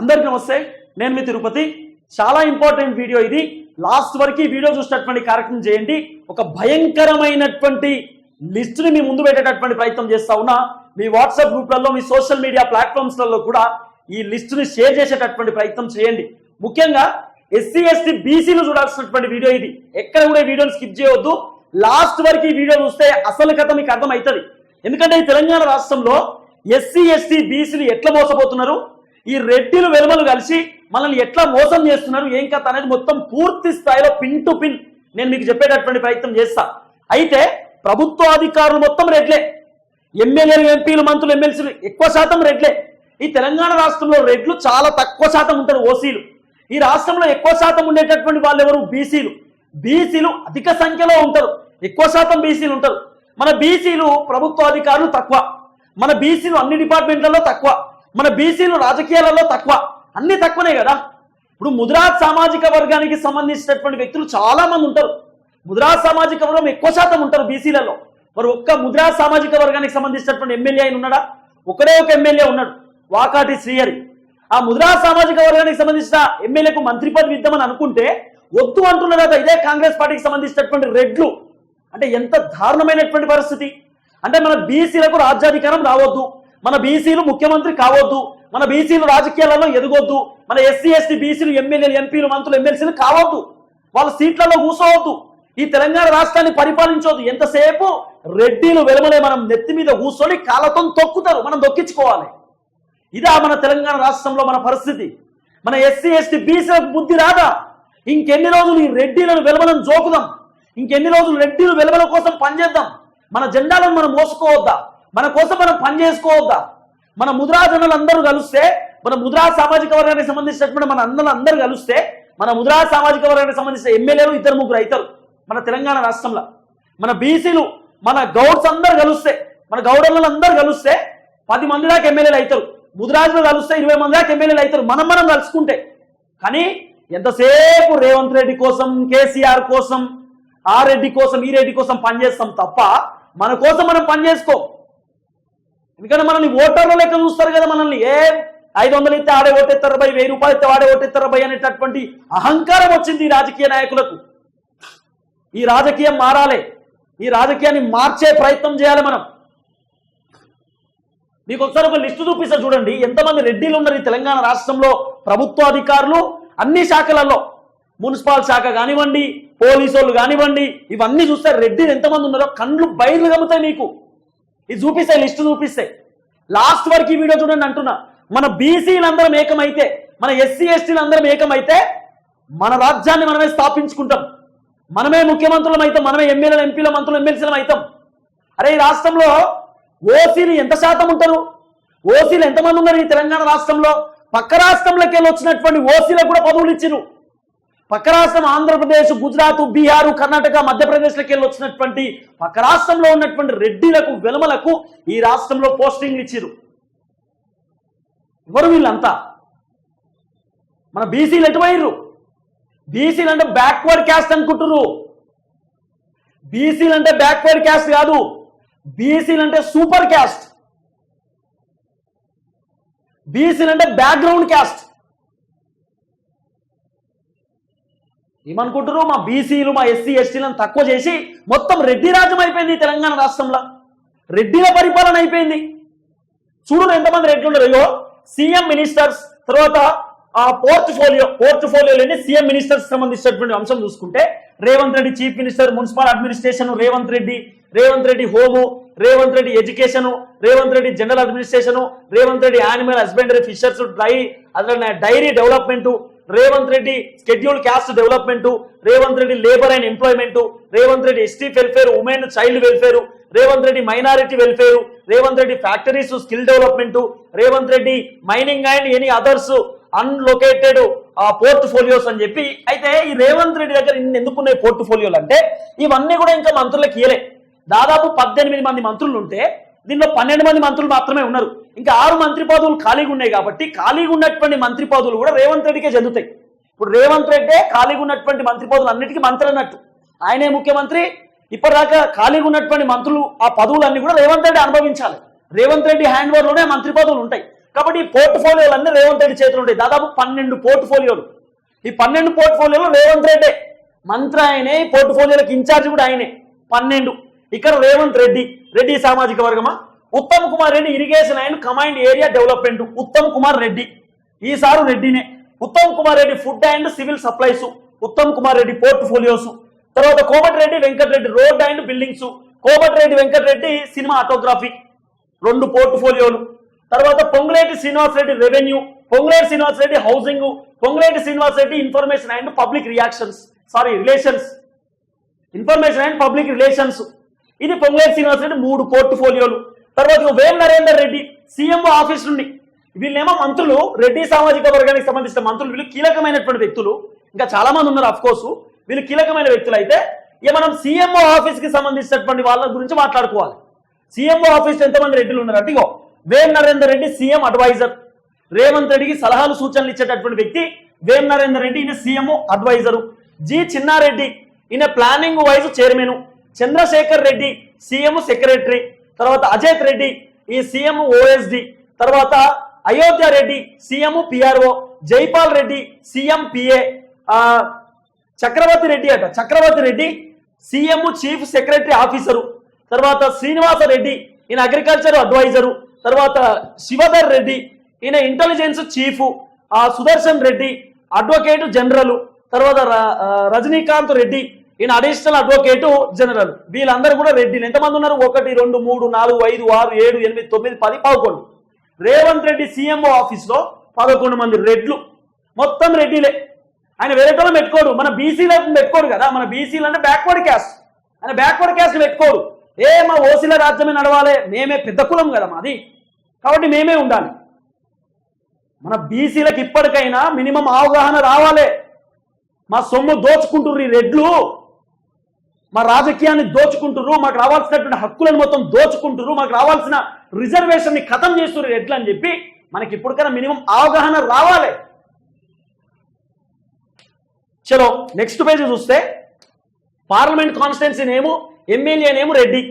అందరికి నమస్తే నేను మీ తిరుపతి. చాలా ఇంపార్టెంట్ వీడియో ఇది. లాస్ట్ వరకు వీడియో చూసినటువంటి కార్యక్రమం చేయండి. ఒక భయంకరమైనటువంటి లిస్టుని మీ ముందు పెట్టేటటువంటి ప్రయత్నం చేస్తా ఉన్నా. మీ వాట్సాప్ గ్రూప్లలో మీ సోషల్ మీడియా ప్లాట్ఫామ్స్లలో కూడా ఈ లిస్టుని షేర్ చేసేటటువంటి ప్రయత్నం చేయండి. ముఖ్యంగా ఎస్సీ ఎస్టీ బీసీలు చూడాల్సినటువంటి వీడియో ఇది. ఎక్కడ కూడా వీడియోని స్కిప్ చేయవద్దు లాస్ట్ వరకు ఈ వీడియో చూస్తే అసలు కథ మీకు అర్థం అవుతుంది ఎందుకంటే ఈ తెలంగాణ రాష్ట్రంలో ఎస్సీ ఎస్టీ బీసీలు ఎట్లా మోసపోతున్నారు? ఈ రెడ్డిలు వెలుమలు కలిసి మనల్ని ఎట్లా మోసం చేస్తున్నారు ఏం కథ అనేది మొత్తం పూర్తి స్థాయిలో పిన్ టు పిన్ నేను మీకు చెప్పేటటువంటి ప్రయత్నం చేస్తా. అయితే ప్రభుత్వ అధికారులు మొత్తం రెడ్లే. ఎమ్మెల్యేలు ఎంపీలు మంత్రులు ఎమ్మెల్సీలు ఎక్కువ శాతం రెడ్లే. ఈ తెలంగాణ రాష్ట్రంలో రెడ్లు చాలా తక్కువ శాతం ఉంటారు ఓసీలు. ఈ రాష్ట్రంలో ఎక్కువ శాతం ఉండేటటువంటి వాళ్ళు ఎవరు? బీసీలు. బీసీలు అధిక సంఖ్యలో ఉంటారు. ఎక్కువ శాతం బీసీలు ఉంటారు. మన బీసీలు ప్రభుత్వ అధికారులు తక్కువ. మన బీసీలు అన్ని డిపార్ట్మెంట్లలో తక్కువ. మన బీసీలు రాజకీయాలలో తక్కువ. అన్ని తక్కువనే కదా. ఇప్పుడు ముద్రాజ్ సామాజిక వర్గానికి సంబంధించినటువంటి వ్యక్తులు చాలా మంది ఉంటారు. ముద్రాజ్ సామాజిక వర్గం ఎక్కువ శాతం ఉంటారు బీసీలలో. మరి ఒక్క ముద్రాజ్ సామాజిక వర్గానికి సంబంధించినటువంటి ఎమ్మెల్యే ఆయన ఉన్నాడా? ఒకడే ఒక ఎమ్మెల్యే ఉన్నాడు వాకాటి శ్రీహరి. ఆ ముద్రాజ్ సామాజిక వర్గానికి సంబంధించిన ఎమ్మెల్యేకు మంత్రి పదవి ఇద్దామని అనుకుంటే వద్దు అంటున్నారు కదా ఇదే కాంగ్రెస్ పార్టీకి సంబంధించినటువంటి రెడ్లు. అంటే ఎంత దారుణమైనటువంటి పరిస్థితి. అంటే మన బీసీలకు రాజ్యాధికారం రావద్దు. మన బీసీలు ముఖ్యమంత్రి కావద్దు మన బీసీలు రాజకీయాలలో ఎదగొద్దు మన ఎస్సీ ఎస్టీ బీసీలు ఎమ్మెల్యేలు ఎంపీలు మంత్రులు ఎమ్మెల్సీలు కావద్దు. వాళ్ళ సీట్లలో కూర్చోవద్దు ఈ తెలంగాణ రాష్ట్రాన్ని పరిపాలించవద్దు. ఎంతసేపు రెడ్డిలు వెలమలే మనం నెత్తి మీద కూర్చొని కాళ్ళతో తొక్కుతారు. మనం దొక్కించుకోవాలి. ఇదా మన తెలంగాణ రాష్ట్రంలో మన పరిస్థితి. మన ఎస్సీ ఎస్టీ బీసీలకు బుద్ధి రాదా? ఇంకెన్ని రోజులు ఈ రెడ్డిలను వెలమలను జోకుదాం? ఇంకెన్ని రోజులు రెడ్డిలు వెలమల కోసం పనిచేద్దాం? మన జెండాలను మనం మోసుకోవద్దా? మన కోసం మనం పని చేసుకోవద్దా? మన ముద్రాజనులు అందరూ కలిస్తే మన ముద్రా సామాజిక వర్గానికి సంబంధించినటువంటి మన అందరూ అందరూ కలిస్తే మన ముద్రా సామాజిక వర్గానికి సంబంధించిన ఎమ్మెల్యేలు ఇద్దరు ముగ్గురు అవుతారు మన తెలంగాణ రాష్ట్రంలో. మన బీసీలు మన గౌడ్స్ అందరు కలిస్తే మన గౌడర్లు అందరు కలిస్తే పది మంది దాకా ఎమ్మెల్యేలు అవుతారు. ముదిరాజులు కలిస్తే ఇరవై మంది దాకా ఎమ్మెల్యేలు అవుతారు. మనం మనం కలుసుకుంటే. కానీ ఎంతసేపు రేవంత్ రెడ్డి కోసం కేసీఆర్ కోసం ఆ రెడ్డి కోసం ఈ రెడ్డి కోసం పనిచేస్తాం తప్ప మన కోసం మనం పని చేసుకో. ఎందుకంటే మనల్ని ఓటర్ల లెక్క చూస్తారు కదా మనల్ని. ఏ? ఐదు వందలు ఇస్తే ఆడే ఓటెత్తారు బై వెయ్యి రూపాయలు ఇస్తే ఆడే ఓటెత్తారు భయ్ అనేటటువంటి అహంకారం వచ్చింది ఈ రాజకీయ నాయకులకు. ఈ రాజకీయం మారాలి. ఈ రాజకీయాన్ని మార్చే ప్రయత్నం చేయాలి మనం. మీకు ఒకసారి ఒక లిస్టు చూపిస్తా చూడండి. ఎంతమంది రెడ్డిలు ఉన్నారు ఈ తెలంగాణ రాష్ట్రంలో? ప్రభుత్వ అధికారులు అన్ని శాఖలలో. మున్సిపల్ శాఖ కానివ్వండి పోలీసు వాళ్ళు కానివ్వండి ఇవన్నీ చూస్తే రెడ్డిలు ఎంతమంది ఉన్నారో కండ్లు బయలు గమ్ముతాయి మీకు. ఇది చూపిస్తాయి లిస్ట్ చూపిస్తాయి. లాస్ట్ వరకు ఈ వీడియో చూడండి అంటున్నా. మన బీసీలందరం ఏకమైతే మన ఎస్సీ ఎస్టీలు అందరం ఏకమైతే మన రాజ్యాన్ని మనమే స్థాపించుకుంటాం. మనమే ముఖ్యమంత్రులం అవుతాం మనమే ఎమ్మెల్యేలు ఎంపీల మంత్రులు ఎమ్మెల్సీలం అవుతాం. అరే ఈ రాష్ట్రంలో ఓసీలు ఎంత శాతం ఉంటారు? ఓసీలు ఎంతమంది ఉన్నారు ఈ తెలంగాణ రాష్ట్రంలో? పక్క రాష్ట్రంలోకి వెళ్ళి వచ్చినటువంటి ఓసీలకు కూడా పదవులు ఇచ్చిరు పక్క రాష్ట్రం ఆంధ్రప్రదేశ్ గుజరాత్ బీహారు కర్ణాటక మధ్యప్రదేశ్లోకి వెళ్ళి వచ్చినటువంటి పక్క రాష్ట్రంలో ఉన్నటువంటి రెడ్డిలకు వెలమలకు ఈ రాష్ట్రంలో పోస్టింగ్లు ఇచ్చిరు ఎవరు వీళ్ళంతా? మన బీసీలు ఎటువైర్రు? బీసీలు అంటే బ్యాక్వర్డ్ క్యాస్ట్ అనుకుంటున్నారు బీసీలు అంటే బ్యాక్వర్డ్ క్యాస్ట్ కాదు. బీసీలు అంటే సూపర్ క్యాస్ట్ బీసీలు అంటే బ్యాక్గ్రౌండ్ క్యాస్ట్ ఏమనుకుంటారు మా బీసీలు మా ఎస్సీ ఎస్టీలను తక్కువ చేసి మొత్తం రెడ్డి రాజ్యం అయిపోయింది తెలంగాణ రాష్ట్రంలో. రెడ్డిల పరిపాలన అయిపోయింది. చూడు ఎంతమంది రెడ్లు ఉండరు అయ్యో సీఎం మినిస్టర్స్ తర్వాత ఆ పోర్ట్ఫోలియో పోర్ట్ఫోలియోలోని సీఎం మినిస్టర్స్ సంబంధించినటువంటి అంశం చూసుకుంటే Revanth Reddy chief minister municipal administration Revanth Reddy Revanth Reddy home Revanth Reddy education Revanth Reddy general administration Revanth Reddy animal husbandry fishers die అట్లనే dairy development Revanth Reddy schedule caste development Revanth Reddy labour and employment Revanth Reddy ST welfare women child welfare Revanth Reddy minority welfare Revanth Reddy factories skill development Revanth Reddy mining and any others unallocated portfolios అని చెప్పి అయితే ఈ రేవంత్ రెడ్డి దగ్గర ఇన్ని ఎందుకున్నాయి పోర్ట్ఫోలియోలు అంటే ఇవన్నీ కూడా ఇంకా మంత్రులకు ఇయలే దాదాపు పద్దెనిమిది మంది మంత్రులు ఉంటే దీనిలో పన్నెండు మంది మంత్రులు మాత్రమే ఉన్నారు. ఇంకా ఆరు మంత్రి పదవులు ఖాళీగా ఉన్నాయి కాబట్టి ఖాళీగా ఉన్నటువంటి మంత్రి పదవులు కూడా రేవంత్ రెడ్డికే చెందుతాయి. ఇప్పుడు రేవంత్ రెడ్డే ఖాళీగా ఉన్నటువంటి మంత్రి పదవులు అన్నిటికీ మంత్రి అన్నట్టు ఆయనే ముఖ్యమంత్రి ఇప్పటిదాకా ఖాళీగా ఉన్నటువంటి మంత్రులు ఆ పదవులన్నీ కూడా రేవంత్ రెడ్డి అనుభవించాలి. రేవంత్ రెడ్డి హ్యాండ్ ఓవర్లోనే మంత్రి పదవులు ఉంటాయి. కాబట్టి ఈ పోర్ట్ఫోలియోలు అన్ని రేవంత్ రెడ్డి చేతులు ఉంటాయి. దాదాపు పన్నెండు పోర్ట్ఫోలియోలు. ఈ పన్నెండు పోర్ట్ఫోలియోలు రేవంత్ రెడ్డే. మంత్రి ఆయనే పోర్ట్ఫోలియోలకు ఇన్ఛార్జ్ కూడా ఆయనే. పన్నెండు. ఇక్కడ రేవంత్ రెడ్డి. రెడ్డి సామాజిక వర్గమా? Uttam Kumar Reddy irrigation and command area development Uttam Kumar Reddy. ఈసారి రెడ్డినే. Uttam Kumar Reddy food and civil supplies Uttam Kumar Reddy portfolios తర్వాత Komatireddy Venkatreddy road and buildings Komatireddy Venkatreddy cinematography రెండు పోర్ట్ఫోలియోలు తర్వాత Ponguleti Srinivas Reddy revenue Ponguleti Srinivas Reddy housing Ponguleti Srinivas Reddy information and public reactions sorry relations information and public relations ఇది పొంగులేటి శ్రీనివాస్ రెడ్డి మూడు పోర్ట్ఫోలియోలు తర్వాత ఇక వేం Narender Reddy CMO office నుండి. వీళ్ళేమో మంత్రులు రెడ్డి సామాజిక వర్గానికి సంబంధించిన మంత్రులు వీళ్ళు కీలకమైనటువంటి వ్యక్తులు. ఇంకా చాలా మంది ఉన్నారు అఫ్ కోర్సు వీళ్ళు కీలకమైన వ్యక్తులు అయితే ఇక మనం సీఎంఓ ఆఫీస్కి సంబంధించినటువంటి వాళ్ళ గురించి మాట్లాడుకోవాలి. సీఎంఓ ఆఫీస్ ఎంతమంది రెడ్డిలు ఉన్నారు అంటే ఇగో వేం నరేందర్ రెడ్డి సీఎం అడ్వైజర్. రేవంత్ రెడ్డికి సలహాలు సూచనలు ఇచ్చేటటువంటి వ్యక్తి వేం నరేందర్ రెడ్డి ఈయన సీఎం అడ్వైజరు. జి చిన్నారెడ్డి ఈయన planning vice chairman. Chandrasekhar Reddy CM secretary. తర్వాత అజయ్ రెడ్డి ఈ సీఎం ఓఎస్డి తర్వాత Ayodhya Reddy CM PRO Jaipal Reddy CM PA Chakravarthy Reddy అట. Chakravarthy Reddy CM chief secretary officer తర్వాత శ్రీనివాస రెడ్డి ఈయన అగ్రికల్చర్ అడ్వైజరు తర్వాత శివధర్ రెడ్డి ఈయన ఇంటెలిజెన్స్ చీఫ్ ఆ సుదర్శన్ రెడ్డి అడ్వకేట్ జనరల్ తర్వాత ర- రజనీకాంత్ రెడ్డి ఈయన అడిషనల్ అడ్వకేటు జనరల్. వీళ్ళందరూ కూడా రెడ్డిలు ఎంతమంది ఉన్నారు? ఒకటి రెండు మూడు నాలుగు ఐదు ఆరు ఏడు ఎనిమిది తొమ్మిది పది పదకొండు. రేవంత్ రెడ్డి సీఎంఓ ఆఫీస్లో పదకొండు మంది రెడ్లు. మొత్తం రెడ్డిలే. ఆయన వేరేటోళ్ళు పెట్టుకోడు. మన బీసీలో పెట్టుకోడు కదా. మన బీసీలు అంటే బ్యాక్వర్డ్ క్యాస్ట్ ఆయన బ్యాక్వర్డ్ క్యాస్ట్ పెట్టుకోడు. ఏ మా ఓసీల రాజ్యమే నడవాలి. మేమే పెద్ద కులం కదా మాది. కాబట్టి మేమే ఉండాలి. మన బీసీలకు ఇప్పటికైనా మినిమం అవగాహన రావాలి. మా సొమ్ము దోచుకుంటుర్రు ఈ రెడ్లు. మా రాజకీయాన్ని దోచుకుంటుర్రు మాకు రావాల్సినటువంటి హక్కులను మొత్తం దోచుకుంటున్నారు మాకు రావాల్సిన రిజర్వేషన్ని ఖతం చేస్తున్నారు ఎట్లా అని చెప్పి మనకి ఇప్పటికైనా మినిమం అవగాహన రావాలి. చలో నెక్స్ట్ పేజ్ చూస్తే parliament constituency name MLA name Reddy.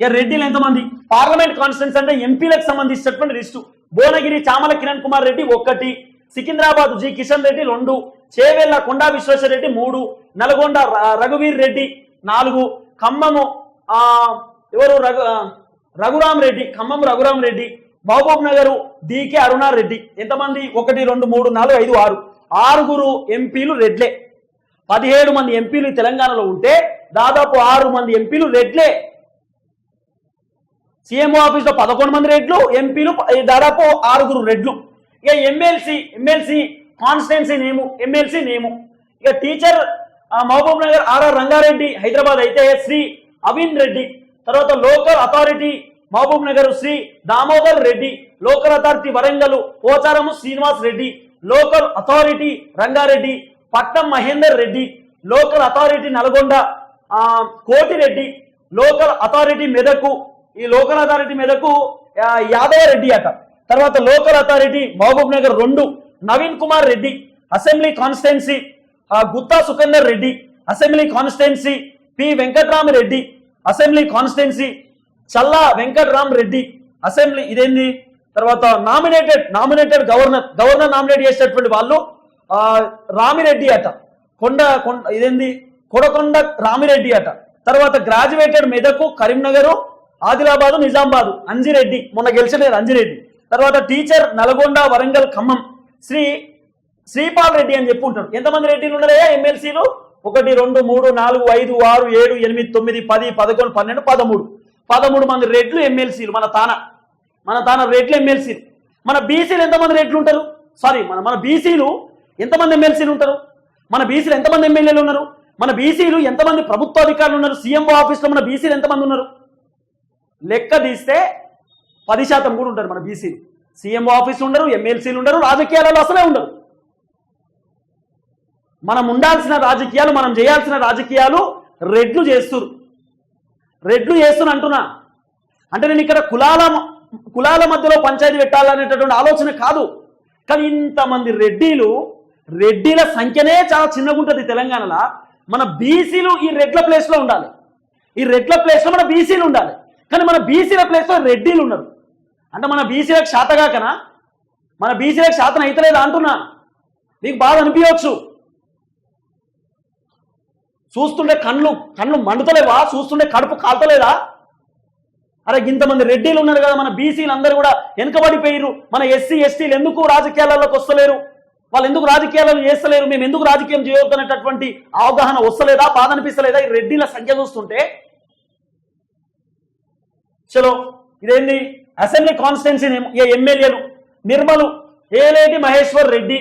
ఇక రెడ్డిలు ఎంతమంది? పార్లమెంట్ కాన్స్టిట్యున్సీ అంటే ఎంపీలకు సంబంధించినటువంటి లిస్టు. భువనగిరి చామల కిరణ్ కుమార్ రెడ్డి ఒకటి సికింద్రాబాద్ జి కిషన్ రెడ్డి రెండు చేవెళ్ళ కొండా విశ్వేశ్వర రెడ్డి మూడు నల్గొండ రఘువీర్ రెడ్డి నాలుగు ఖమ్మము ఆ, ఎవరు? రఘు రఘురామ్ రెడ్డి ఖమ్మం రఘురామ్ రెడ్డి మహబూబ్ నగర్ డికే అరుణారెడ్డి ఎంతమంది? ఒకటి రెండు మూడు నాలుగు ఐదు ఆరు. ఆరుగురు ఎంపీలు రెడ్లే. పదిహేడు మంది ఎంపీలు తెలంగాణలో ఉంటే దాదాపు ఆరు మంది ఎంపీలు రెడ్లే. సీఎంఓ ఆఫీస్లో పదకొండు మంది రెడ్లు ఎంపీలు ప- దాదాపు ఆరుగురు రెడ్లు. ఇక MLC MLC constituency name MLC name. ఇక టీచర్ మహబూబ్ నగర్ ఆర్ఆర్ రంగారెడ్డి హైదరాబాద్ అయితే శ్రీ అవిన్ రెడ్డి తర్వాత local authority Mahabub Nagar Shri Damodar Reddy local authority Warangal Pocharam Srinivas Reddy local authority Rangareddy Patnam Mahender Reddy local authority Nalgonda Kotireddy local authority Medak ఈ local authority Medak Yadava Reddy అట. తర్వాత local authority Mahabub Nagar రెండు Naveen Kumar Reddy assembly constituency Gutta Sukanya Reddy assembly constituency P Venkatramareddy assembly constituency Challa Venkatram Reddy assembly ఇదేంది? తర్వాత nominated nominated governor governor nominate చేసేటటువంటి వాళ్ళు రామిరెడ్డి అట. కొండ కొండ ఇదేంది? కొడకొండ రామిరెడ్డి అట. తర్వాత గ్రాడ్యుయేటెడ్ మెదకు కరీంనగర్ ఆదిలాబాదు నిజామాబాదు అంజిరెడ్డి మొన్న గెలిచిన అంజిరెడ్డి. తర్వాత టీచర్ నల్గొండ వరంగల్ ఖమ్మం శ్రీ శ్రీపాల్ రెడ్డి అని చెప్పి ఉంటాడు. ఎంతమంది రెడ్డిలు ఉన్నారయ్యా ఎమ్మెల్సీలు? ఒకటి రెండు మూడు నాలుగు ఐదు ఆరు ఏడు ఎనిమిది తొమ్మిది పది పదకొండు పన్నెండు పదమూడు. పదమూడు మంది రెడ్లు ఎమ్మెల్సీలు మన తాన. మన తాన రెడ్లు ఎమ్మెల్సీలు. మన బీసీలు ఎంతమంది రెడ్లు ఉంటారు? సారీ మన మన బీసీలు ఎంతమంది ఎమ్మెల్సీలు ఉంటారు? మన బీసీలు ఎంతమంది ఎమ్మెల్యేలు ఉన్నారు? మన బీసీలు ఎంతమంది ప్రభుత్వ అధికారులు ఉన్నారు? సీఎంఓ ఆఫీస్లో మన బీసీలు ఎంతమంది ఉన్నారు? లెక్క తీస్తే పది శాతం కూడా ఉంటారు మన బీసీలు. సీఎంఓ ఆఫీసులు ఉండరు ఎమ్మెల్సీలు ఉండరు రాజకీయాలలో అసలే ఉండరు. మనం ఉండాల్సిన రాజకీయాలు మనం చేయాల్సిన రాజకీయాలు రెడ్లు చేస్తురు. రెడ్లు చేస్తున్నా అంటున్నా. అంటే నేను ఇక్కడ కులాల మ- కులాల మధ్యలో పంచాయతీ పెట్టాలనేటటువంటి ఆలోచన కాదు. కానీ ఇంతమంది రెడ్డీలు రెడ్డీల సంఖ్యనే చాలా చిన్నగా ఉంటుంది తెలంగాణలో. మన బీసీలు ఈ రెడ్ల ప్లేస్లో ఉండాలి. ఈ రెడ్ల ప్లేస్లో మన బీసీలు ఉండాలి. కానీ మన బీసీల ప్లేస్లో రెడ్డీలు ఉన్నారు అంటే మన బీసీలకు శాతగాకనా మన బీసీలకు శాతం అయితలేదా అంటున్నా. మీకు బాధ అనిపించవచ్చు చూస్తుంటే కళ్ళు కళ్ళు మండుతలేవా? చూస్తుండే కడుపు కాల్తలేదా? అరే ఇంతమంది రెడ్డీలు ఉన్నారు కదా మన బీసీలు అందరూ కూడా వెనుకబడిపోయారు మన ఎస్సీ ఎస్టీలు ఎందుకు రాజకీయాలలోకి వస్తలేరు? వాళ్ళు ఎందుకు రాజకీయాలను చేస్తలేరు? మేము ఎందుకు రాజకీయం చేయొద్దనేటటువంటి అవగాహన వస్తలేదా? బాధ అనిపిస్తలేదా? ఈ రెడ్డిల సంఖ్య చూస్తుంటే? చలో ఇదేంది? అసెంబ్లీ కాన్స్టిట్యున్సీ ఏ ఎమ్మెల్యేలు నిర్మలు ఏలేటి మహేశ్వర్ రెడ్డి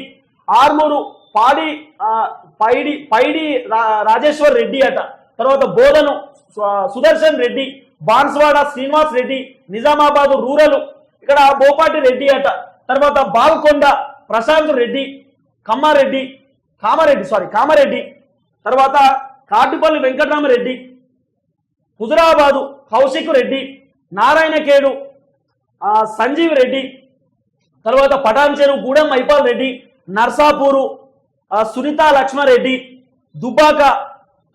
ఆర్మూరు పాడి పైడి పైడి రా- రాజేశ్వర్ రెడ్డి అట. తర్వాత బోధను సుదర్శన్ రెడ్డి బాన్స్వాడ శ్రీనివాస్ రెడ్డి నిజామాబాద్ రూరల్ ఇక్కడ బోపాటి రెడ్డి అట. తర్వాత బాల్కొండ ప్రశాంత్ రెడ్డి కమ్మారెడ్డి కామారెడ్డి సారీ కామారెడ్డి. తర్వాత కాటిపల్లి వెంకటరామరెడ్డి హుజురాబాదు కౌశిక్ రెడ్డి నారాయణఖేడు సంజీవ్ రెడ్డి తర్వాత పటాన్చెరు గూడెం మైపాల్ రెడ్డి నర్సాపూరు సునీత లక్ష్మారెడ్డి దుబ్బాక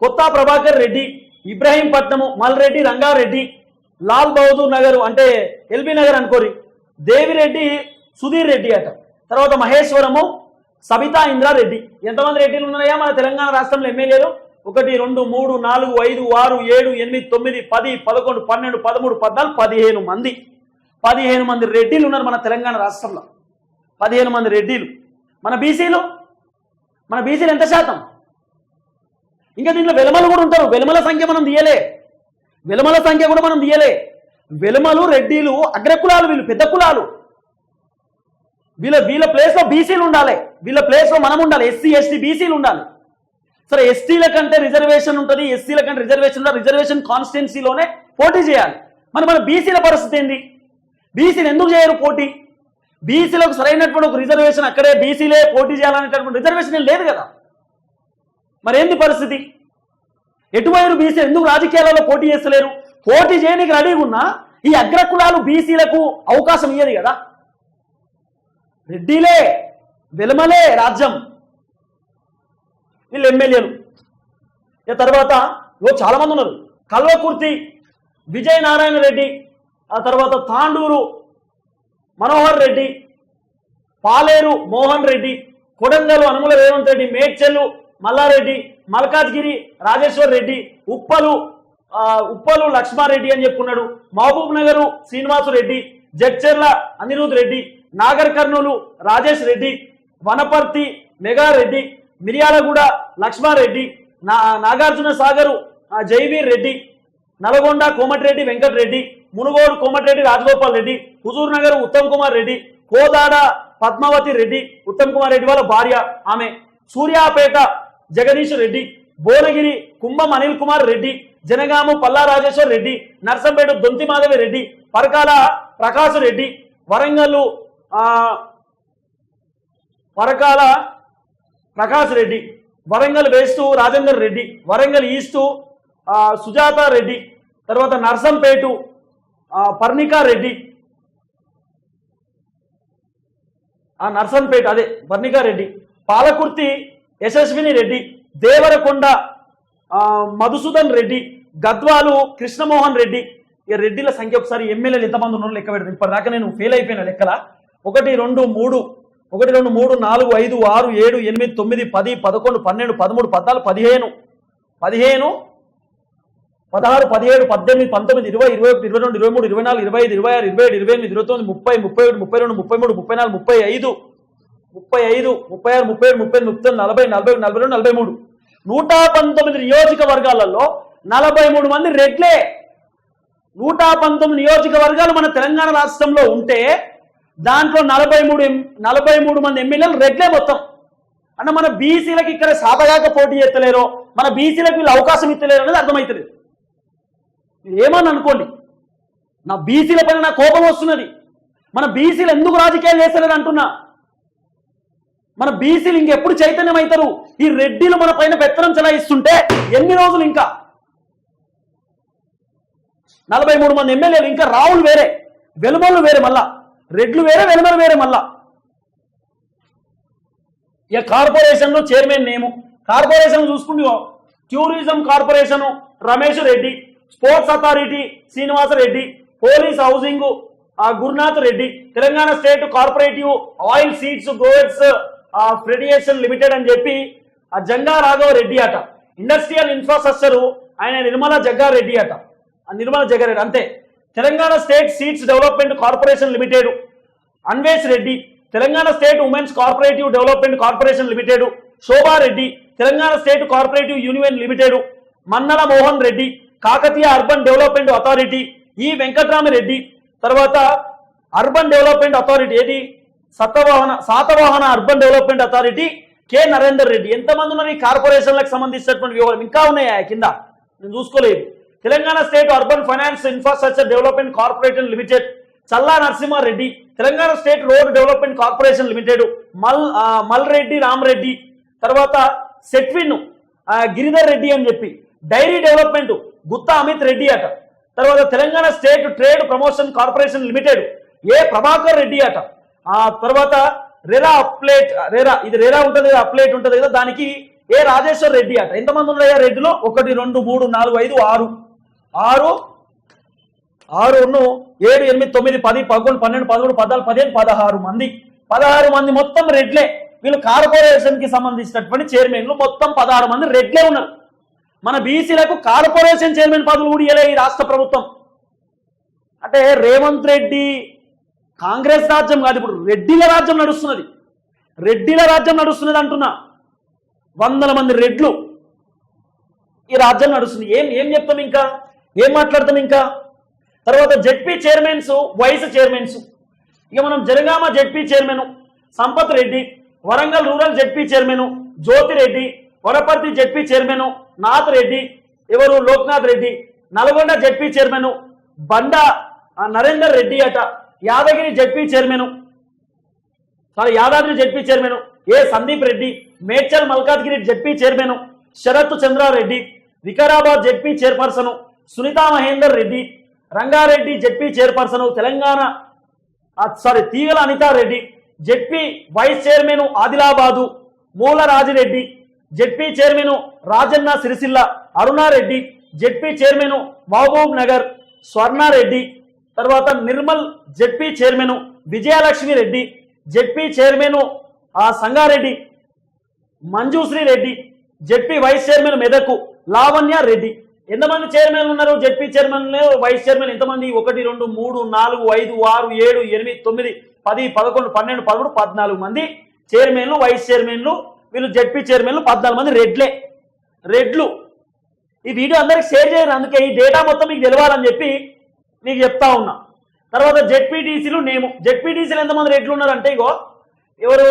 కొత్త ప్రభాకర్ రెడ్డి ఇబ్రహీంపట్నము మల్రెడ్డి రంగారెడ్డి లాల్ బహదూర్ నగర్ అంటే ఎల్బీ నగర్ అనుకోరి. దేవిరెడ్డి సుధీర్ రెడ్డి అట. తర్వాత మహేశ్వరము సబితా ఇంద్రారెడ్డి. ఎంతమంది రెడ్డిలు ఉన్నాయా మన తెలంగాణ రాష్ట్రంలో ఎమ్మెల్యేలు? ఒకటి రెండు మూడు నాలుగు ఐదు ఆరు ఏడు ఎనిమిది తొమ్మిది పది పదకొండు పన్నెండు పదమూడు పద్నాలుగు పదిహేను మంది. పదిహేను మంది రెడ్డిలు ఉన్నారు మన తెలంగాణ రాష్ట్రంలో. పదిహేను మంది రెడ్డిలు. మన బీసీలు? మన బీసీలు ఎంత శాతం? ఇంకా దీంట్లో వెలమలు కూడా ఉంటారు. వెలమల సంఖ్య మనం తీయలే. వెలమల సంఖ్య కూడా మనం తీయలే. వెలమలు రెడ్డిలు అగ్రకులాలు వీళ్ళు పెద్ద కులాలు. వీళ్ళ వీళ్ళ ప్లేస్లో బీసీలు ఉండాలి. వీళ్ళ ప్లేస్లో మనం ఉండాలి. ఎస్సీ ఎస్టీ బీసీలు ఉండాలి. సరే ఎస్టీల కంటే రిజర్వేషన్ ఉంటుంది. ఎస్సీల కంటే రిజర్వేషన్ ఉంటుంది రిజర్వేషన్ కాన్స్టిట్యున్సీలోనే పోటీ చేయాలి. మరి మన బీసీల పరిస్థితి ఏంది? బీసీలు ఎందుకు చేయరు పోటీ? బీసీలకు సరైనటువంటి ఒక రిజర్వేషన్ అక్కడే బీసీలే పోటీ చేయాలనేటటువంటి రిజర్వేషన్ ఏం లేదు కదా. మరి ఏంది పరిస్థితి ఎటువైరు బీసీ ఎందుకు రాజకీయాలలో పోటీ చేస్తలేరు? పోటీ చేయడానికి రెడీగా ఉన్నా ఈ అగ్రకులాలు బీసీలకు అవకాశం ఇయ్యదు కదా. రెడ్డిలే వెలమలే రాజ్యం. వీళ్ళు ఎమ్మెల్యేలు. ఇక తర్వాత ఇవో చాలా మంది ఉన్నారు. కల్వకుర్తి విజయ నారాయణ రెడ్డి ఆ తర్వాత తాండూరు మనోహర్ రెడ్డి పాలేరు మోహన్ రెడ్డి కొడంగలు అనుముల రేవంత్ రెడ్డి మేడ్చెల్లు మల్లారెడ్డి మల్కాజ్గిరి రాజేశ్వర్ రెడ్డి ఉప్పలు ఉప్పలు లక్ష్మారెడ్డి అని చెప్పుకున్నాడు మహబూబ్ నగరు శ్రీనివాసు రెడ్డి జడ్చెర్ల అనిరుద్ రెడ్డి నాగర్ కర్నూలు రాజేష్ రెడ్డి వనపర్తి మెగారెడ్డి మిర్యాలగూడ లక్ష్మారెడ్డి నా నాగార్జున సాగరు జైవీర్ రెడ్డి నల్గొండ కోమటిరెడ్డి వెంకటరెడ్డి మునుగోడు కోమటిరెడ్డి రాజగోపాల్ రెడ్డి హుజూర్ నగర్ ఉత్తమ్ కుమార్ రెడ్డి కోదాడ పద్మావతి రెడ్డి ఉత్తమ్ కుమార్ రెడ్డి వాళ్ళ భార్య ఆమె సూర్యాపేట జగదీష్ రెడ్డి భువనగిరి కుంభం అనిల్ కుమార్ రెడ్డి జనగాము పల్లా రాజేశ్వర్ రెడ్డి నర్సంపేట దొంతి మాధవి రెడ్డి పరకాల ప్రకాశ్ రెడ్డి వరంగల్ పరకాల ప్రకాశ్ రెడ్డి వరంగల్ వెస్ట్ రాజేందర్ రెడ్డి వరంగల్ ఈస్ట్ సుజాత రెడ్డి తర్వాత నర్సంపేటు పర్ణికా రెడ్డి ఆ నర్సన్పేట అదే బర్ణికారెడ్డి పాలకుర్తి యశస్విని రెడ్డి దేవరకొండ మధుసూదన్ రెడ్డి గద్వాలు కృష్ణమోహన్ రెడ్డి ఇక రెడ్డిల సంఖ్య ఒకసారి ఎమ్మెల్యేలు ఎంతమంది ఉన్నారో లెక్క పెడతాను ఇప్పటిదాకా నేను ఫెయిల్ అయిపోయిన లెక్కల. ఒకటి రెండు మూడు. ఒకటి రెండు మూడు నాలుగు ఐదు ఆరు ఏడు ఎనిమిది తొమ్మిది పది పదకొండు పన్నెండు పదమూడు పద్నాలుగు పదిహేను. పదిహేను పదహారు పదిహేడు పద్దెనిమిది పంతొమ్మిది ఇరవై ఇరవై ఒకటి ఇరవై రెండు ఇరవై మూడు ఇరవై నాలుగు ఇరవై ఐదు ఇరవై ఆరు ఇరవై ఏడు ఇరవై ఎనిమిది ఇరవై తొమ్మిది ముప్పై ముప్పై ఒకటి ముప్పై రెండు ముప్పై మూడు ముప్పై నాలుగు ముప్పై ఐదు ముప్పై ఐదు ముప్పై ఆరు ముప్పై ఏడు ముప్పై ఎనిమిది ముప్పై తొమ్మిది నలభై నలభై ఒకటి, నలభై రెండు నలభై మూడు. నూట పంతొమ్మిది నియోజకవర్గాలలో నలభై మూడు మంది రెడ్లే. నూట పంతొమ్మిది నియోజకవర్గాలు మన తెలంగాణ రాష్ట్రంలో ఉంటే దాంట్లో నలభై మూడు ఎం- నలభై మూడు మంది ఎమ్మెల్యేలు రెడ్లే మొత్తం. అంటే మన బీసీలకు ఇక్కడ శాతగాక పోటీ ఎత్తలేరో మన బీసీలకు వీళ్ళు అవకాశం ఇస్తలేరు అనేది అర్థమవుతుంది ఏమని అనుకోండి నా బీసీల పైన నా కోపం వస్తున్నది. మన బీసీలు ఎందుకు రాజకీయాలు చేస్తలేరు అంటున్నా. మన బీసీలు ఇంకెప్పుడు చైతన్యం అవుతారు ఈ రెడ్డిలు మన పైన పెత్తనం చెలాయిస్తుంటే ఎన్ని రోజులు ఇంకా? నలభై మూడు మంది ఎమ్మెల్యేలు ఇంకా రావులు వేరే వెలుమలు వేరే మళ్ళా. రెడ్లు వేరే వెలుమలు వేరే మళ్ళా. ఇక కార్పొరేషన్లో చైర్మన్ నేము. కార్పొరేషన్ చూసుకుంటే tourism corporation Ramesh Reddy. Sports authority Srinivasa Reddy police housing Gurunath Reddy Telangana state corporative oil seeds growers federation limited అని చెప్పి ఆ జంగా రాఘవ రెడ్డి అట. ఇండస్ట్రియల్ ఇన్ఫ్రాస్ట్రక్చర్ ఆయన నిర్మల జగ్గారెడ్డి అట. నిర్మల జగ్గారెడ్డి అంతే. Telangana state seeds development corporation limited Anvesh Reddy Telangana state women's corporative development corporation limited Shobhareddy Telangana state corporative union limited Mannala Mohan Reddy Kakatiya urban development authority ఈ వెంకట్రామరెడ్డి తర్వాత urban development authority ఏది? Satavahana Satavahana urban development authority K Narender Reddy. ఎంతమంది ఉన్నారు ఈ కార్పొరేషన్లకు సంబంధించినటువంటి వివరాలు? ఇంకా ఉన్నాయా కింద? నేను చూసుకోలేదు. Telangana state urban finance infrastructure development corporation limited Challa Narasimhareddy. Telangana state road development corporation limited మల్ మల్ రెడ్డి రామరెడ్డి తర్వాత సెట్విన్ గిరిధర్ రెడ్డి అని చెప్పి. డైరీ డెవలప్మెంట్ గుత్తా అమిత్ రెడ్డి అట. తర్వాత Telangana state trade promotion corporation limited A Prabhakar Reddy అట. ఆ తర్వాత రెరా అప్లేట్ రెరా ఇది రెరా ఉంటుంది కదా అప్లేట్ ఉంటుంది కదా దానికి ఏ రాజేశ్వర్ రెడ్డి అట. ఎంతమంది ఉన్నాయా రెడ్డిలో ఒకటి రెండు మూడు నాలుగు ఐదు ఆరు. ఆరు ఆరును ఏడు ఎనిమిది తొమ్మిది పది పదకొండు పన్నెండు పదమూడు పద్నాలుగు పదిహేను పదహారు మంది. పదహారు మంది మొత్తం రెడ్లే. వీళ్ళు కార్పొరేషన్కి సంబంధించినటువంటి చైర్మన్లు మొత్తం పదహారు మంది రెడ్లే ఉన్నారు. మన బీసీలకు కార్పొరేషన్ చైర్మన్ పదవులు కూడా ఇవ్వలే ఈ రాష్ట్ర ప్రభుత్వం. అంటే రేవంత్ రెడ్డి కాంగ్రెస్ రాజ్యం కాదు ఇప్పుడు రెడ్డిల రాజ్యం నడుస్తున్నది. రెడ్డిల రాజ్యం నడుస్తున్నది అంటున్నా. వందల మంది రెడ్లు ఈ రాజ్యం నడుస్తుంది. ఏం ఏం చెప్తాం ఇంకా? ఏం మాట్లాడతాం ఇంకా? తర్వాత జెడ్పీ చైర్మన్స్ వైస్ చైర్మన్స్. ఇక మనం Jangaon ZP chairman Sampath Reddy Warangal rural ZP chairman Jyothi Reddy Wanaparthy ZP chairman Nath Reddy ఎవరు? లోక్నాథ్ రెడ్డి నల్గొండ జెడ్పీ చైర్మన్ బండ నరేందర్ రెడ్డి అట Yadagiri ZP chairman sorry Yadadri ZP chairman A Sandeep Reddy Medchal Malkajgiri ZP chairman Sharath Chandrareddy Vikarabad ZP chairperson Sunitha Mahender Reddy Rangareddy ZP chairperson Telangana sorry Teegala Anithareddy ZP vice chairman Adilabad Moola Rajireddy ZP chairman Rajanna Sircilla Arunareddy ZP chairman Mahabub Nagar Swarnareddy తర్వాత Nirmal ZP chairman Vijayalakshmi Reddy ZP chairman ఆ Sangareddy Manjushree Reddy ZP vice chairman Medak Lavanya Reddy. ఎంతమంది chairman ఉన్నారు? ZP chairman vice chairman ఎంతమంది? ఒకటి రెండు మూడు నాలుగు ఐదు ఆరు ఏడు ఎనిమిది తొమ్మిది పది పదకొండు పన్నెండు పదమూడు పద్నాలుగు మంది చైర్మన్లు వైస్ చైర్మన్లు వీళ్ళు జడ్పీ చైర్మన్లు పద్నాలుగు మంది రెడ్లే. రెడ్లు. ఈ వీడియో అందరికి షేర్ చేయరు అందుకే ఈ డేటా మొత్తం మీకు తెలవాలని చెప్పి మీకు చెప్తా ఉన్నా. తర్వాత జెడ్పీటీసీలు నేము జెడ్పీటీసీలు ఎంతమంది రెడ్లు ఉన్నారంటే ఇగో ఎవరు?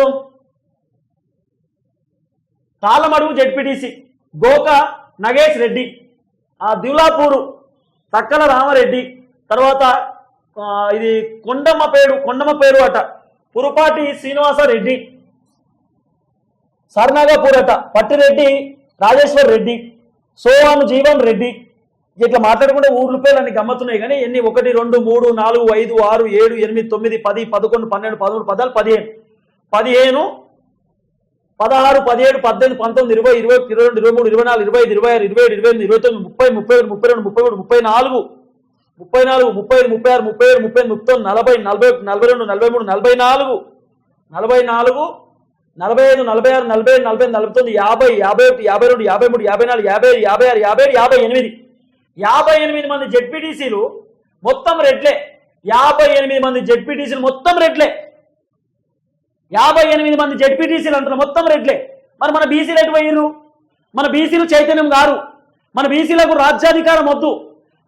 తాళమడుగు జెడ్పీటీసీ గోక నగేష్ రెడ్డి ఆ దివులాపూరు తక్కల రామరెడ్డి తర్వాత ఇది కొండమ్మ పేరు కొండమ్మ పేరు అట పురుపాటి శ్రీనివాస రెడ్డి పట్టిరెడ్డి రాజేశ్వర్ రెడ్డి సోవాను జీవన్ రెడ్డి ఇట్లా మాట్లాడకుండా ఊర్ల పేర్లు అన్ని గమ్మతున్నాయి కానీ ఎన్ని? ఒకటి రెండు మూడు నాలుగు ఐదు ఆరు ఏడు ఎనిమిది తొమ్మిది పది పదకొండు పన్నెండు పదమూడు పదాలు పదిహేను. పదిహేను పదహారు పదిహేడు పద్దెనిమిది పంతొమ్మిది ఇరవై ఇరవై ఒకటి, ఇరవై రెండు ఇరవై మూడు ఇరవై నాలుగు ఇరవై ఐదు ఇరవై ఆరు ఇరవై ఏడు ఇరవై ఎనిమిది ఇరవై తొమ్మిది ముప్పై ముప్పై ఒకటి ముప్పై రెండు ముప్పై మూడు ముప్పై నాలుగు ముప్పై నాలుగు ముప్పై ఐదు ముప్పై ఆరు ముప్పై ఏడు ముప్పై ముప్పై తొమ్మిది నలభై నలభై నలభై రెండు నలభై మూడు నలభై నాలుగు నలభై నాలుగు నలభై ఐదు నలభై ఆరు నలభై ఏడు నలభై నలభై తొమ్మిది యాభై యాభై ఒకటి యాభై రెండు యాభై మూడు యాభై నాలుగు యాభై ఐదు యాభై ఆరు యాభై ఏడు యాభై ఎనిమిది. యాభై ఎనిమిది మంది జెడ్పీటీసీలు మొత్తం రెడ్లే. యాభై ఎనిమిది మంది జెడ్పీటీసీలు మొత్తం రెడ్లే. యాభై ఎనిమిది మంది జెడ్పీటీసీలు అంటున్నారు మొత్తం రెడ్లే. మరి మన బీసీలు ఎటు పోయిర్రు? మన బీసీలు చైతన్యం గారు మన బీసీలకు రాజ్యాధికారం వద్దు.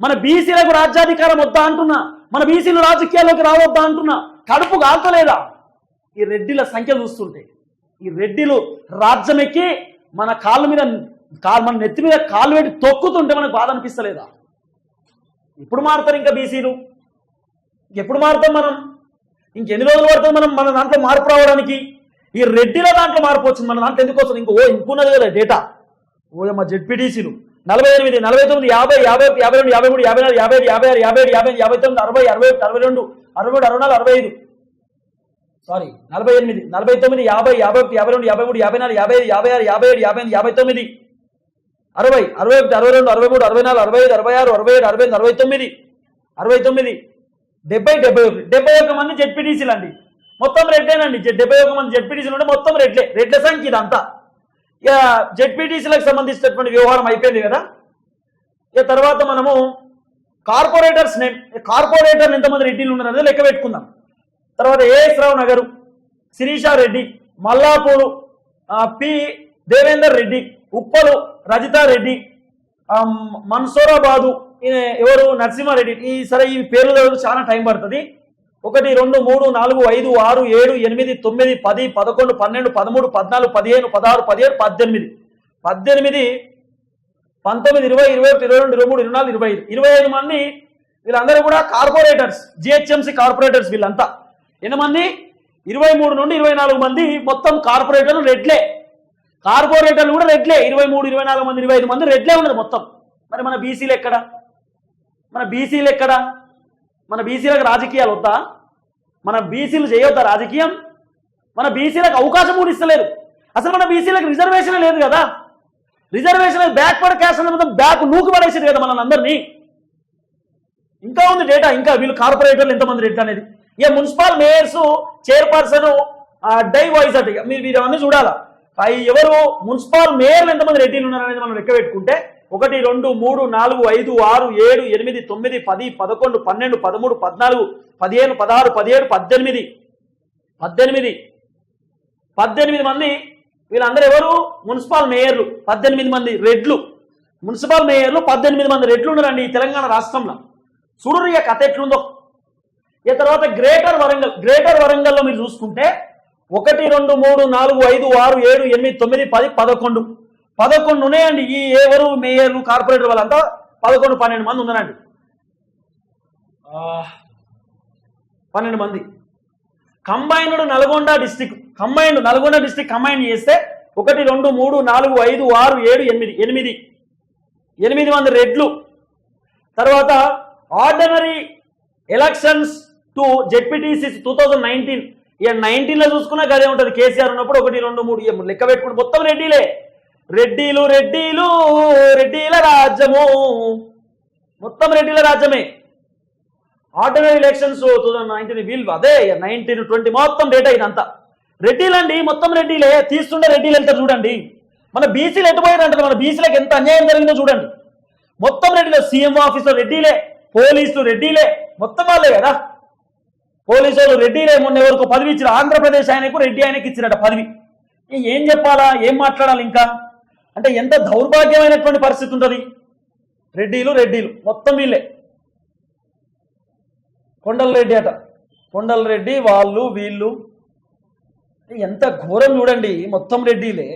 మన బీసీలకు రాజ్యాధికారం వద్దా అంటున్నా. మన బీసీలు రాజకీయాల్లోకి రావద్దా అంటున్నా. కడుపు కాల్తలేదా ఈ రెడ్డిల సంఖ్య చూస్తుంటే. ఈ రెడ్డిలు రాజ్యమెక్కి మన కాళ్ళ మీద మన నెత్తి మీద కాళ్ళు పెట్టి తొక్కుతుంటే మనకు బాధ అనిపిస్తలేదా? ఎప్పుడు మారుతారు ఇంకా బీసీలు? ఎప్పుడు మారుతాం మనం? ఇంకెన్ని రోజులు పడుతుంది మనం? మన దాంట్లో మార్పు రావడానికి? ఈ రెడ్డిల దాంట్లో మార్పు వచ్చింది. మన దాంట్లో ఎందుకు వస్తుంది? ఇంకో ఓ ఇంకున్నది కదా డేటా. ఓ మా జెడ్పీటీసీలు. నలభై ఎనిమిది నలభై తొమ్మిది యాభై యాభై యాభై రెండు యాభై మూడు యాభై నాలుగు యాభై ఐదు యాభై ఆరు యాభై ఏడు యాభై ఎనిమిది యాభై తొమ్మిది అరవై అరవై ఒకటి అరవై రెండు అరవై మూడు అరవై నాలుగు అరవై ఐదు. సారీ నలభై ఎనిమిది నలభై తొమ్మిది యాభై యాభై ఒకటి యాభై రెండు యాభై మూడు యాభై నాలుగు యాభై ఐదు యాభై ఆరు యాభై ఏడు యాభై ఎనిమిది యాభై తొమ్మిది అరవై అరవై ఒకటి అరవై రెండు అరవై మూడు అరవై నాలుగు అరవై ఐదు అరవై ఆరు అరవై ఏడు అరవై అరవై తొమ్మిది అరవై తొమ్మిది డెబ్బై డెబ్బై ఒకటి డెబ్బై ఒక మంది జెడ్పీటీసీలు అండి. మొత్తం రెడ్లేనండి జె- డెబ్బై ఒక మంది జెడ్పీటీసీలు ఉంటే మొత్తం రెడ్లే రెడ్ల సంఖ్య ఇదంతా. ఇక జెడ్పీటీసీలకు సంబంధించినటువంటి వ్యవహారం అయిపోయింది కదా. ఇక తర్వాత మనము కార్పొరేటర్స్ నేమ్ కార్పొరేటర్ ఎంతమంది రెడ్డిలు ఉన్నారనేది లెక్క పెట్టుకుందాం. తర్వాత ఏఎస్ రావు నగరు శిరీషా రెడ్డి మల్లాపూరు పి దేవేందర్ రెడ్డి ఉప్పలు రజితారెడ్డి మన్సూరాబాదు ఎవరు నరసింహారెడ్డి ఈ సరే ఈ పేర్లు చాలా టైం పడుతుంది. ఒకటి రెండు మూడు నాలుగు ఐదు ఆరు ఏడు ఎనిమిది తొమ్మిది పది పదకొండు పన్నెండు పదమూడు పద్నాలుగు పదిహేను పదహారు పదిహేడు పద్దెనిమిది. పద్దెనిమిది పంతొమ్మిది ఇరవై ఇరవై ఒకటి ఇరవై రెండు ఇరవై మూడు ఇరవై నాలుగు ఇరవై ఐదు. ఇరవై ఐదు మంది వీళ్ళందరూ కూడా కార్పొరేటర్స్ జిహెచ్ఎంసీ కార్పొరేటర్స్ వీళ్ళంతా. ఎన్నమంది ఇరవై మూడు నుండి ఇరవై నాలుగు మంది మొత్తం కార్పొరేటర్లు రెడ్లే. కార్పొరేటర్లు కూడా రెడ్లే. ఇరవై మూడు ఇరవై నాలుగు మంది ఇరవై ఐదు మంది రెడ్లే ఉన్నది మొత్తం. మరి మన బీసీలు ఎక్కడ? మన బీసీలు ఎక్కడ? మన బీసీలకు రాజకీయాలు వద్దా? మన బీసీలు చేయొద్దా రాజకీయం? మన బీసీలకు అవకాశం కూడా ఇస్తలేదు. అసలు మన బీసీలకు రిజర్వేషన్ లేదు కదా? రిజర్వేషన్ బ్యాక్వర్డ్ క్యాస్ట్ మొత్తం బ్యాక్ నూకు పడేసింది కదా మనల్ని అందరినీ. ఇంకా ఉంది డేటా. ఇంకా వీళ్ళు కార్పొరేటర్లు ఎంతమంది రెడ్డి అనేది? ఇక మున్సిపల్ మేయర్స్ చైర్పర్సన్ డై వాయిస్ అట్. మీరు మీరు అవన్నీ చూడాలా? ఎవరు? మున్సిపల్ మేయర్లు ఎంతమంది రెడ్డిలు ఉన్నారు అనేది మనం లెక్క పెట్టుకుంటే ఒకటి రెండు మూడు నాలుగు ఐదు ఆరు ఏడు ఎనిమిది తొమ్మిది పది పదకొండు పన్నెండు పదమూడు పద్నాలుగు పదిహేను పదహారు పదిహేడు పద్దెనిమిది. పద్దెనిమిది. పద్దెనిమిది మంది వీళ్ళందరూ ఎవరు? మున్సిపల్ మేయర్లు. పద్దెనిమిది మంది రెడ్లు. మున్సిపల్ మేయర్లు పద్దెనిమిది మంది రెడ్లు ఉన్నారండి ఈ తెలంగాణ రాష్ట్రంలో. చూడరు ఇక కథ ఎట్లుందో. ఇక తర్వాత గ్రేటర్ వరంగల్ గ్రేటర్ వరంగల్లో మీరు చూసుకుంటే ఒకటి రెండు మూడు నాలుగు ఐదు ఆరు ఏడు ఎనిమిది తొమ్మిది పది పదకొండు. పదకొండు ఉన్నాయండి. ఈ ఎవరు మేయర్లు కార్పొరేటర్ వాళ్ళంతా పదకొండు పన్నెండు మంది ఉన్నారండి. పన్నెండు మంది. Combined Nalgonda district combined Nalgonda district combine చేస్తే ఒకటి రెండు మూడు నాలుగు ఐదు ఆరు ఏడు ఎనిమిది ఎనిమిది. ఎనిమిది మంది రెడ్లు. తర్వాత ordinary elections to ZPTC two thousand nineteen ఇక నైన్టీన్లో చూసుకున్నా గదే ఉంటుంది. కేసీఆర్ ఉన్నప్పుడు ఒకటి రెండు మూడు లెక్క పెట్టుకుంటే మొత్తం రెడ్డిలే. రెడ్డిలు రెడ్డిలు రెడ్డిల రాజ్యము. మొత్తం రెడ్డిల రాజ్యమే. Ordinary elections two thousand nineteen wheel అదే నైన్టీన్ ట్వంటీ మొత్తం డేటా ఇదంతా రెడ్డిలండి మొత్తం రెడ్డిలే. తీస్తుండే రెడ్డిలు వెళ్తారు చూడండి. మన బీసీలు ఎటుపోయారంటారు మన బీసీలకు ఎంత అన్యాయం జరిగిందో చూడండి. మొత్తం రెడ్డిలే సీఎం ఆఫీసులో రెడ్డిలే. పోలీసులు రెడ్డిలే. మొత్తం వాళ్ళే కదా. పోలీసులు రెడ్డిలే మొన్న ఎవరికి పదవి ఇచ్చిన ఆంధ్రప్రదేశ్ ఆయనకు రెడ్డి ఆయనకి ఇచ్చినట పదవి. ఏం చెప్పాలా? ఏం మాట్లాడాలి ఇంకా? అంటే ఎంత దౌర్భాగ్యమైనటువంటి పరిస్థితి ఉంటుంది? రెడ్డిలు రెడ్డిలు. మొత్తం వీళ్ళే. కొండల రెడ్డి అట. కొండల రెడ్డి వాళ్ళు వీళ్ళు. ఎంత ఘోరం చూడండి. మొత్తం రెడ్డిలే.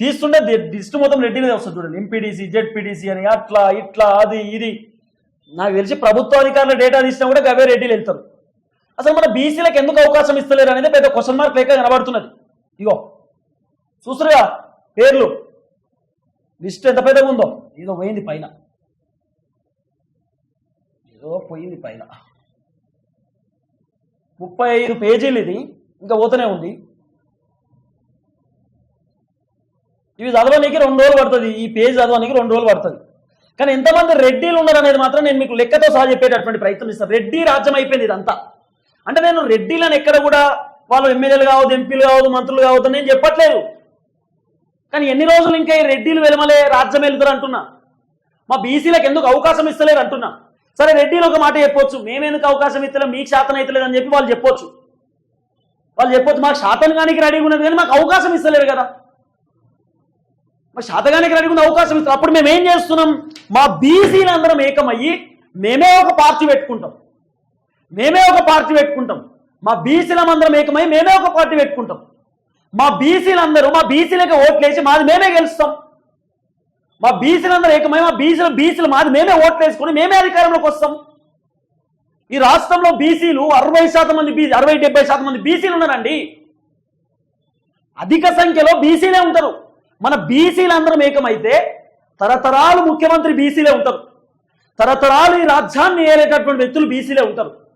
తీస్తుండే లిస్ట్ మొత్తం రెడ్డిలే వస్తుంది చూడండి. ఎంపీడీసీ జెడ్పీడీసీ అని అట్లా ఇట్లా అది ఇది. నాకు తెలిసి ప్రభుత్వ అధికారుల డేటా తీసినా కూడా గవే రెడ్డిలు వెళ్తారు. అసలు మన బీసీలకు ఎందుకు అవకాశం ఇస్తలేరు అనేది పెద్ద క్వశ్చన్ మార్క్ లేక కనబడుతున్నది. ఇగో చూస్తురుగా పేర్లు. లిస్ట్ ఎంత పెద్దగా ఉందో? ఏదో పోయింది పైన. ఏదో పోయింది పైన. ముప్పై ఐదు పేజీలు ఇది ఇంకా పోతూనే ఉంది. ఇవి చదవడానికి రెండు రోజులు పడుతుంది. ఈ పేజ్ చదవడానికి రెండు రోజులు పడుతుంది. కానీ ఎంతమంది రెడ్డిలు ఉన్నారు అనేది మాత్రం నేను మీకు లెక్కతో సహా చెప్పేటటువంటి ప్రయత్నం ఇస్తాను రెడ్డి రాజ్యం అయిపోయింది ఇదంతా. అంటే నేను రెడ్డిలను ఎక్కడ కూడా వాళ్ళు ఎమ్మెల్యేలు కావద్దు ఎంపీలు కావద్దు మంత్రులు కావద్దు నేను చెప్పట్లేదు. కానీ ఎన్ని రోజులు ఇంకా ఈ రెడ్డిలు వెలమలే రాజ్యం వెళ్తారు అంటున్నా. మా బీసీలకు ఎందుకు అవకాశం ఇస్తలేరు అంటున్నా. సరే రెడ్డిలు ఒక మాట చెప్పొచ్చు. మేమెందుకు అవకాశం ఇస్తలేం? మీకు శాతం అవుతలేదు అని చెప్పి వాళ్ళు చెప్పొచ్చు. వాళ్ళు చెప్పొచ్చు మాకు శాతం కానీ రెడీగా ఉన్నది కానీ మాకు అవకాశం ఇస్తలేరు కదా. మా శాతగానికి రెడీగా ఉన్న అవకాశం ఇస్తారు అప్పుడు మేము ఏం చేస్తున్నాం? మా బీసీలు అందరం ఏకమయ్యి మేమే ఒక పార్టీ పెట్టుకుంటాం. మేమే ఒక పార్టీ పెట్టుకుంటాం. మా బీసీలమందరం ఏకమై మేమే ఒక పార్టీ పెట్టుకుంటాం. మా బీసీలందరూ మా బీసీలకి ఓట్లేసి మాది మేమే గెలుస్తాం. మా బీసీలందరూ ఏకమై మా బీసీలు బీసీలు మాది మేమే ఓట్లు మేమే అధికారంలోకి వస్తాం. ఈ రాష్ట్రంలో బీసీలు అరవై శాతం మంది బీసీ అరవై డెబ్బై శాతం మంది బీసీలు ఉన్నారండి. అధిక సంఖ్యలో బీసీలే ఉంటారు. మన బీసీలందరం ఏకమైతే తరతరాలు ముఖ్యమంత్రి బీసీలే ఉంటారు. తరతరాలు ఈ రాజ్యాన్ని ఏలేటటువంటి వ్యక్తులు బీసీలే ఉంటారు.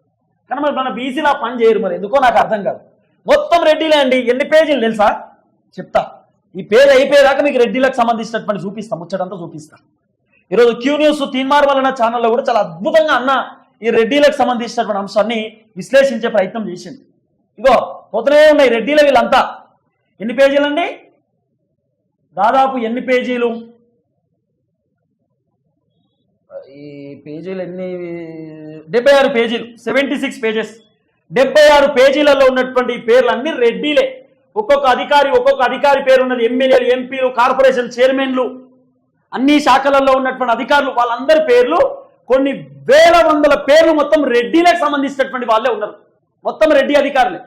కానీ మరి మన బీసీలు పని చేయరు మరి. ఎందుకో నాకు అర్థం కాదు. మొత్తం రెడ్డిలే అండి. ఎన్ని పేజీలు తెలుసా? చెప్తా. ఈ పేరు అయిపోయేదాకా మీకు రెడ్డిలకు సంబంధించినటువంటి చూపిస్తాం. ముచ్చటంతా చూపిస్తా. ఈరోజు క్యూ న్యూస్ తీన్మార్ వలన ఛానల్లో కూడా చాలా అద్భుతంగా అన్న ఈ రెడ్డిలకు సంబంధించినటువంటి అంశాన్ని విశ్లేషించే ప్రయత్నం చేసింది. ఇగో పోతనే ఉన్నాయి రెడ్డిల వీళ్ళంతా. ఎన్ని పేజీలండి? దాదాపు ఎన్ని పేజీలు? పేజీలు ఎన్ని డెబ్బై ఆరు పేజీలు సెవెంటీ సిక్స్ పేజెస్ డెబ్బై ఆరు పేజీలలో ఉన్నటువంటి పేర్లు అన్ని రెడ్డిలే. ఒక్కొక్క అధికారి ఒక్కొక్క అధికారి పేరు ఉన్నది ఎమ్మెల్యేలు ఎంపీలు కార్పొరేషన్ చైర్మన్లు. అన్ని శాఖలలో ఉన్నటువంటి అధికారులు వాళ్ళందరి పేర్లు కొన్ని వేల వందల పేర్లు మొత్తం రెడ్డిలకు సంబంధించినటువంటి వాళ్ళే ఉన్నారు. మొత్తం రెడ్డి అధికారులే.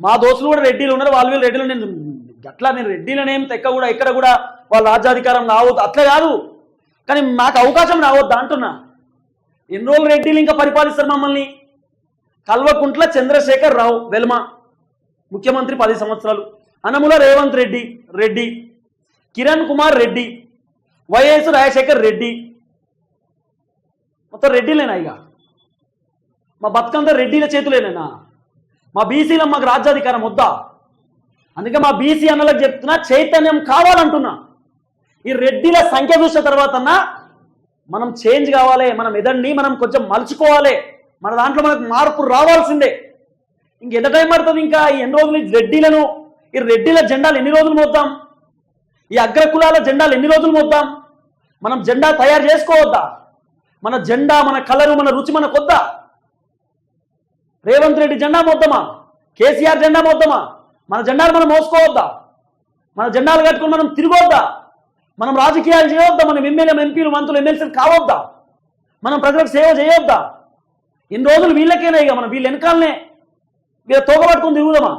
మా దోస్తులు కూడా రెడ్డిలు ఉన్నారు వాళ్ళు వీళ్ళు రెడ్డిలు. నేను అట్లా నేను రెడ్డిలనేం తెక్క కూడా ఎక్కడ కూడా వాళ్ళ రాజ్యాధికారం రావద్దు. అట్లా కాదు. కానీ మాకు అవకాశం రావద్దు అంటున్నా. ఎన్ని రోజులు రెడ్డిలు ఇంకా పరిపాలిస్తారు మమ్మల్ని? కల్వకుంట్ల చంద్రశేఖర్ రావు వెల్మ ముఖ్యమంత్రి పది సంవత్సరాలు. అనముల రేవంత్ రెడ్డి రెడ్డి కిరణ్ కుమార్ రెడ్డి వైఎస్ రాజశేఖర్ రెడ్డి. మొత్తం రెడ్డిలేనా ఇక? మా బతుకంతా రెడ్డిల చేతులేనేనా? మా బీసీలో మాకు రాజ్యాధికారం వద్దా? అందుకే మా బీసీ అన్నలకు చెప్తున్నా చైతన్యం కావాలంటున్నా. ఈ రెడ్డిల సంఖ్య చూసిన తర్వాత మనం చేంజ్ కావాలి మనం ఎదండి మనం కొంచెం మలుచుకోవాలి. మన దాంట్లో మనకు మార్పు రావాల్సిందే. ఇంక ఎంత టైం పడుతుంది ఇంకా? ఈ ఎన్ని రోజులు ఈ రెడ్డిలను ఈ రెడ్డిల జెండాలు ఎన్ని రోజులు మోద్దాం? ఈ అగ్రకులాల జెండాలు ఎన్ని రోజులు మోద్దాం? మనం జెండా తయారు చేసుకోవద్దా? మన జెండా మన కలరు మన రుచి మన కొద్దా రేవంత్ రెడ్డి జెండా మోద్దామా? కేసీఆర్ జెండా మోద్దామా? మన జెండాలు మనం మోసుకోవద్దా? మన జెండాలు కట్టుకుని మనం తిరగొద్దా? మనం రాజకీయాలు చేయొద్దా? మనం ఎమ్మెల్యే ఎంపీలు మంత్రులు ఎమ్మెల్సీలు కావద్దా? మనం ప్రజలకు సేవ చేయొద్దా? ఇన్ని రోజులు వీళ్ళకేనే ఇక మనం వీళ్ళు వెనకాలనే వీళ్ళ తోగబట్టుకుని తిరుగుదామా?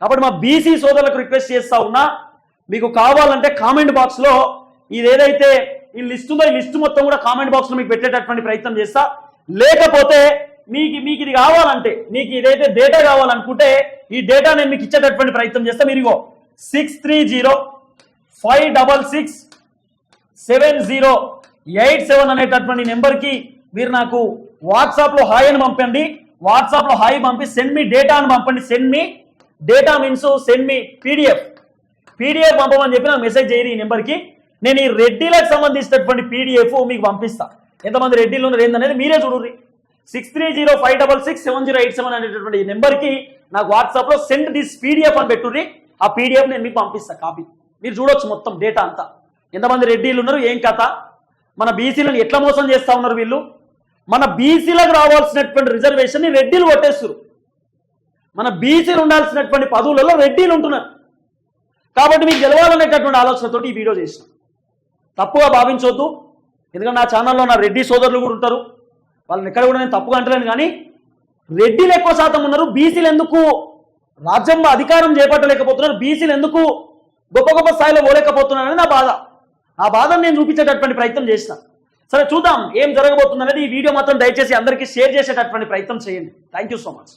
కాబట్టి మా బీసీ సోదరులకు రిక్వెస్ట్ చేస్తా ఉన్నా మీకు కావాలంటే కామెంట్ బాక్స్లో ఇది ఏదైతే ఈ లిస్ట్ ఉందో ఈ లిస్ట్ మొత్తం కూడా కామెంట్ బాక్స్లో మీకు పెట్టేటటువంటి ప్రయత్నం చేస్తా. లేకపోతే మీకు మీకు ఇది కావాలంటే మీకు ఇదైతే డేటా కావాలనుకుంటే ఈ డేటా నేను మీకు ఇచ్చేటటువంటి ప్రయత్నం చేస్తా. మీరు ఇగో six three zero five double six seven zero eight seven అనేటటువంటి నెంబర్కి మీరు నాకు వాట్సాప్లో హాయ్ అని పంపండి. వాట్సాప్లో హాయ్ పంపి సెండ్ మీ డేటా అని పంపండి. Send me data means send me PDF. PDF పంపమని చెప్పి నాకు మెసేజ్ చేయరు ఈ నెంబర్కి. నేను ఈ రెడ్డిలకు సంబంధించినటువంటి పీడిఎఫ్ మీకు పంపిస్తాను ఎంతమంది రెడ్డిలు ఉన్నారు ఏందనేది మీరే చూడండి six three zero five double six seven zero eight seven అనేటటువంటి నెంబర్కి నాకు వాట్సాప్లో సెండ్ దిస్ పీడిఎఫ్ అని పెట్టుర్రి. ఆ పీడిఎఫ్ నేను మీకు పంపిస్తాను కాపీ. మీరు చూడొచ్చు మొత్తం డేటా అంతా. ఎంతమంది రెడ్డిలు ఉన్నారు ఏం కథ? మన బీసీలను ఎట్లా మోసం చేస్తా ఉన్నారు వీళ్ళు? మన బీసీలకు రావాల్సినటువంటి రిజర్వేషన్ రెడ్డీలు రెడ్డిలు కొట్టేస్తారు మన బీసీలు ఉండాల్సినటువంటి పదవులలో రెడ్డిలు ఉంటున్నారు. కాబట్టి మీకు గెలవాలనేటటువంటి ఆలోచనతో ఈ వీడియో చేసిన. తప్పుగా భావించవద్దు ఎందుకంటే నా ఛానల్లో నా రెడ్డి సోదరులు కూడా ఉంటారు. వాళ్ళని ఎక్కడ కూడా నేను తప్పుగా అంటలేను కానీ రెడ్డిలు ఎక్కువ శాతం ఉన్నారు బీసీలు ఎందుకు? రాజ్యంలో అధికారం చేపట్టలేకపోతున్నారు బీసీలు ఎందుకు? గొప్ప గొప్ప స్థాయిలో పోలేకపోతున్నానని నా బాధ. ఆ బాధను నేను చూపించేటటువంటి ప్రయత్నం చేసిన. సరే చూద్దాం ఏం జరగబోతుంది అనేది ఈ వీడియో మాత్రం దయచేసి అందరికీ షేర్ చేసేటటువంటి ప్రయత్నం చేయండి. Thank you so much